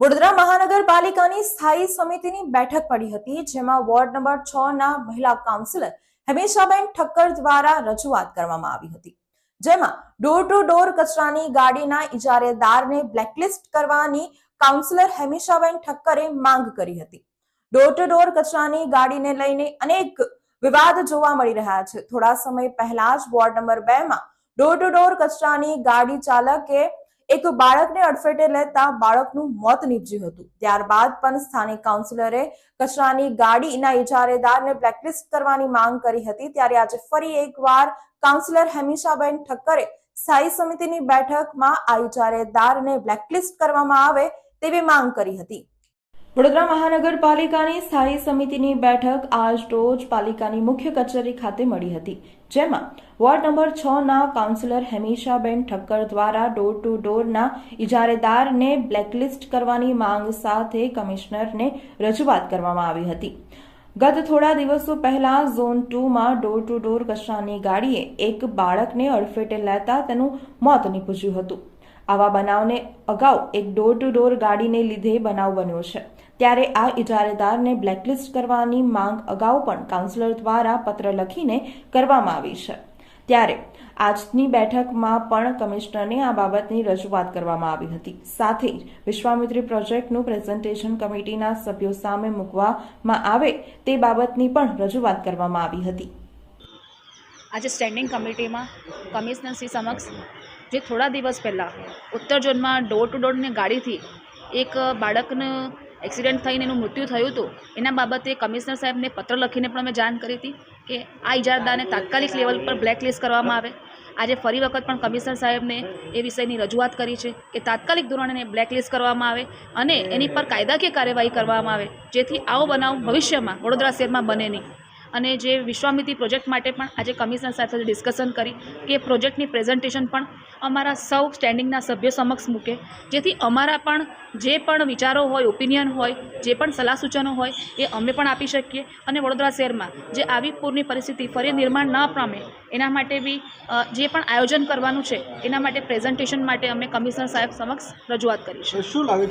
વડોદરા મહાનગરપાલિકાની સ્થાયી સમિતિની બેઠક પડી હતી, જેમાં વોર્ડ નંબર છ ના મહિલા કાઉન્સિલર હમેશાબેન ઠક્કર દ્વારા રજૂઆત કરવામાં આવી હતી. જેમાં ડોર ટુ ડોર કચરાની ગાડીના ઇજારેદારને બ્લેકલિસ્ટ કરવાની કાઉન્સિલર હેમેશાબેન ઠક્કરે માંગ કરી હતી. ડોર ટુ ડોર કચરાની ગાડીને લઈને અનેક વિવાદ જોવા મળી રહ્યા છે. થોડા સમય પહેલા જ વોર્ડ નંબર બે માં ડોર ટુ ડોર કચરાની ગાડી ચાલકે એક બાળકને અડફેટે લેતા બાળકનું મોત નીપજ્યું હતું. ત્યારબાદ પણ સ્થાનિક કાઉન્સિલરે કચરાની ગાડીના ઇજારેદારને બ્લેકલિસ્ટ કરવાની માંગ કરી હતી. ત્યારે આજે ફરી એકવાર કાઉન્સિલર હેમિશાબેન ઠક્કરે સ્થાયી સમિતિની બેઠકમાં આ ઇજારેદારને બ્લેકલિસ્ટ કરવામાં આવે તેવી માંગ કરી હતી. વડોદરા મહાનગરપાલિકાની સ્થાયી સમિતિની બેઠક આજ રોજ પાલિકાની મુખ્ય કચેરી ખાતે મળી હતી, જેમાં વોર્ડ નંબર છ ના કાઉન્સિલર હેમિશાબેન ઠક્કર દ્વારા ડોર ટુ ડોરના ઇજારેદારને બ્લેકલિસ્ટ કરવાની માંગ સાથે કમિશનરને રજૂઆત કરવામાં આવી હતી. ગત થોડા દિવસો પહેલા ઝોન ટુમાં ડોર ટુ ડોર કચરાની ગાડીએ એક બાળકને અડફેટે લેતા તેનું મોત નીપજ્યું હતું. આવા બનાવને અગાઉ એક ડોર ટુ ડોર ગાડીને લીધે બનાવ બન્યો છે. ત્યારે આ ઇજારેદારને બ્લેકલિસ્ટ કરવાની માંગ અગાઉ પણ કાઉન્સિલર દ્વારા પત્ર લખીને કરવામાં આવી છે. ત્યારે આજની બેઠકમાં પણ કમિશનરને આ બાબતની રજૂઆત કરવામાં આવી હતી. સાથે જ વિશ્વામિત્રી પ્રોજેક્ટનું પ્રેઝન્ટેશન કમિટીના સભ્યો સામે મૂકવામાં આવે તે બાબતની પણ રજૂઆત કરવામાં આવી હતી. આજે સ્ટેન્ડિંગ કમિટીમાં કમિશનરશ્રી સમક્ષ જે થોડા દિવસ પહેલાં ઉત્તર ઝોનમાં ડોર ટુ ડોરની ગાડીથી એક બાળકનું એક્સિડન્ટ થઈને એનું મૃત્યુ થયું હતું. એના બાબતે કમિશનર સાહેબને પત્ર લખીને પણ અમે જાણ કરી હતી કે આ ઇજારદારને તાત્કાલિક લેવલ પર બ્લેકલિસ્ટ કરવામાં આવે. આજે ફરી વખત પણ કમિશનર સાહેબને એ વિષયની રજૂઆત કરી છે કે તાત્કાલિક ધોરણે બ્લેકલિસ્ટ કરવામાં આવે અને એની પર કાયદાકીય કાર્યવાહી કરવામાં આવે, જેથી આવો બનાવ ભવિષ્યમાં વડોદરા શહેરમાં બને નહીં. અને જે વિશ્વામિત્રી પ્રોજેક્ટ માટે પણ આજે કમિશનર સાથે ડિસ્કશન કરી કે પ્રોજેક્ટની પ્રેઝન્ટેશન પણ અમારા સૌ સ્ટેન્ડિંગના સભ્યો સમક્ષ મૂકે. જેથી અમારા પણ જે પણ વિચારો હોય ઓપિનિયન હોય, જે પણ સલાહ સૂચનો હોય, એ અમે પણ આપી શકીએ. અને વડોદરા શહેરમાં જે આવી પૂરની પરિસ્થિતિ ફરી નિર્માણ ન પામે, એના માટે બી જે પણ આયોજન કરવાનું છે, એના માટે પ્રેઝન્ટેશન માટે અમે કમિશનર સાહેબ સમક્ષ રજૂઆત કરી છે. શું લાગે